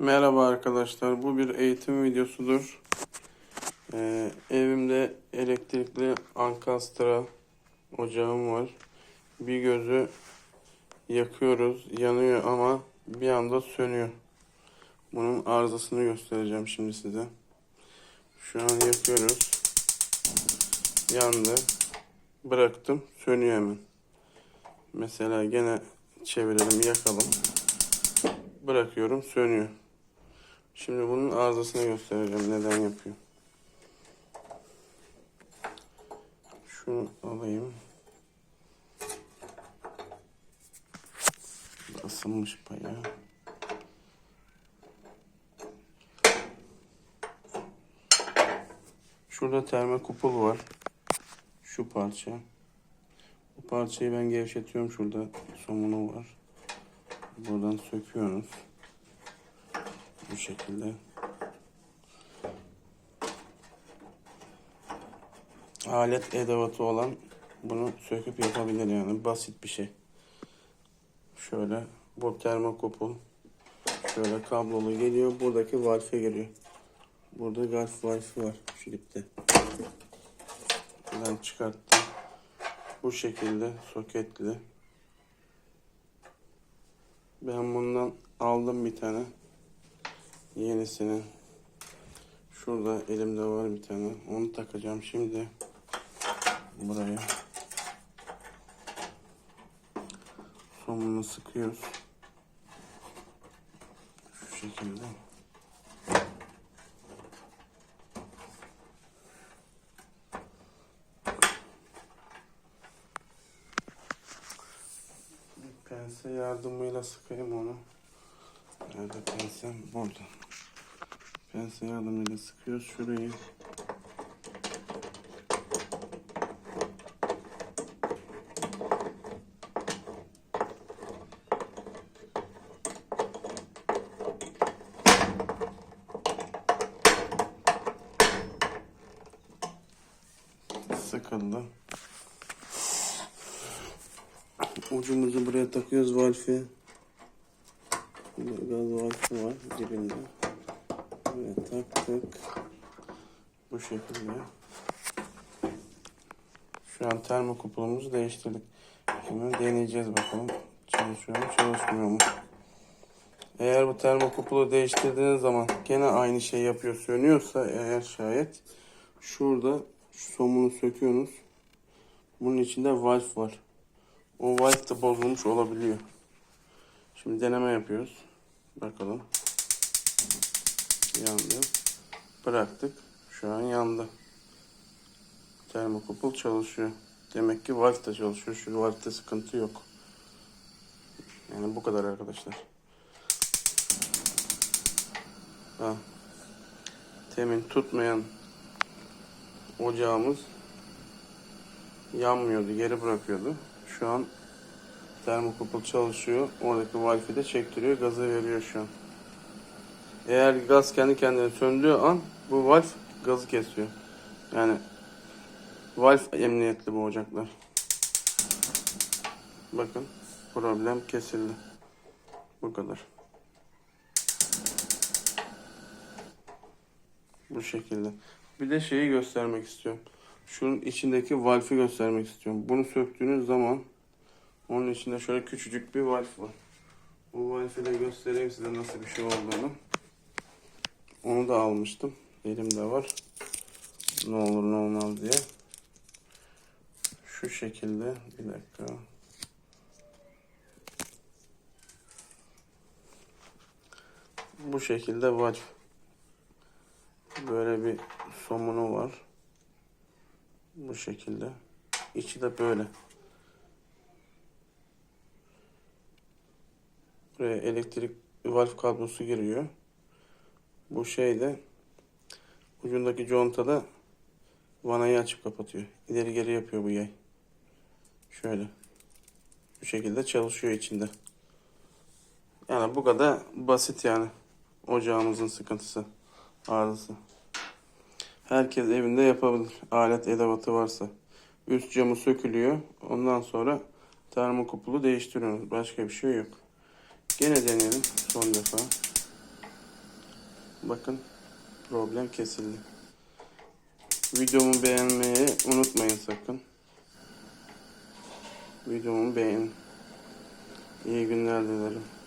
Merhaba arkadaşlar. Bu bir eğitim videosudur. Ee, evimde elektrikli Ankastra ocağım var. Bir gözü yakıyoruz. Yanıyor ama bir anda sönüyor. Bunun arızasını göstereceğim şimdi size. Şu an yakıyoruz. Yandı. Bıraktım. Sönüyor hemen. Mesela gene çevirelim yakalım. Bırakıyorum sönüyor. Şimdi bunun arızasını göstereceğim neden yapıyor. Şunu alayım. Bu Isınmış bayağı. Şurada termokupul var. Şu parça. Bu parçayı ben gevşetiyorum. Şurada somunu var. Buradan söküyoruz. Bu şekilde. Alet edevatı olan bunu söküp yapabilir yani. Basit bir şey. Şöyle bu termokupul şöyle kablolu geliyor. Buradaki valfe giriyor. Burada gaz valfi var şu dipte. Ben çıkarttım. Bu şekilde soketli. Ben bundan aldım bir tane. Yenisini. Şurada elimde var bir tane. Onu takacağım şimdi. Buraya. Somunu sıkıyoruz. Şu şekilde. Pense yardımıyla sıkayım onu. Nerede pensem? Burada. Pense yardımıyla sıkıyoruz şurayı. Sıkıldı. Ucumuzu buraya takıyoruz valfi. Burada gaz valfi var dibinde. Buraya taktık. Bu şekilde. Şu an termokupulumuzu değiştirdik. Şimdi deneyeceğiz bakalım. Çalışıyor mu çalışmıyor mu? Eğer bu termokupulu değiştirdiğiniz zaman gene aynı şey yapıyor sönüyorsa eğer şayet şurada şu somunu söküyorsunuz. Bunun içinde valf var. O valf de bozulmuş olabiliyor. Şimdi deneme yapıyoruz. Bakalım. Yandı. Bıraktık. Şu an yandı. Termokupul çalışıyor. Demek ki valf de çalışıyor. Şu valfte sıkıntı yok. Yani bu kadar arkadaşlar. Ha. Temin tutmayan ocağımız yanmıyordu, geri bırakıyordu. Şu an termokupul çalışıyor. Oradaki valfi de çektiriyor, gazı veriyor şu an. Eğer gaz kendi kendine söndüğü an bu valf gazı kesiyor. Yani valf emniyetli bu ocaklar. Bakın problem kesildi. Bu kadar. Bu şekilde. Bir de şeyi göstermek istiyorum. Şunun içindeki valfi göstermek istiyorum. Bunu söktüğünüz zaman onun içinde şöyle küçücük bir valf var. Bu valfi de göstereyim size nasıl bir şey olduğunu. Onu da almıştım. Elimde var. Ne olur ne olmaz diye. Şu şekilde. Bir dakika. Bu şekilde valf. Böyle bir somunu var. Bu şekilde. İçi de böyle. Buraya elektrik valf kablosu giriyor. Bu şeyde ucundaki contada vanayı açıp kapatıyor. İleri geri yapıyor bu yay. Şöyle. Bu şekilde çalışıyor içinde. Yani bu kadar basit yani. Ocağımızın sıkıntısı. Arızası. Herkes evinde yapabilir. Alet edevatı varsa. Üst camı sökülüyor. Ondan sonra termokupulu değiştiriyoruz. Başka bir şey yok. Gene deneyelim son defa. Bakın problem kesildi. Videomu beğenmeyi unutmayın sakın. Videomu beğenin. İyi günler dilerim.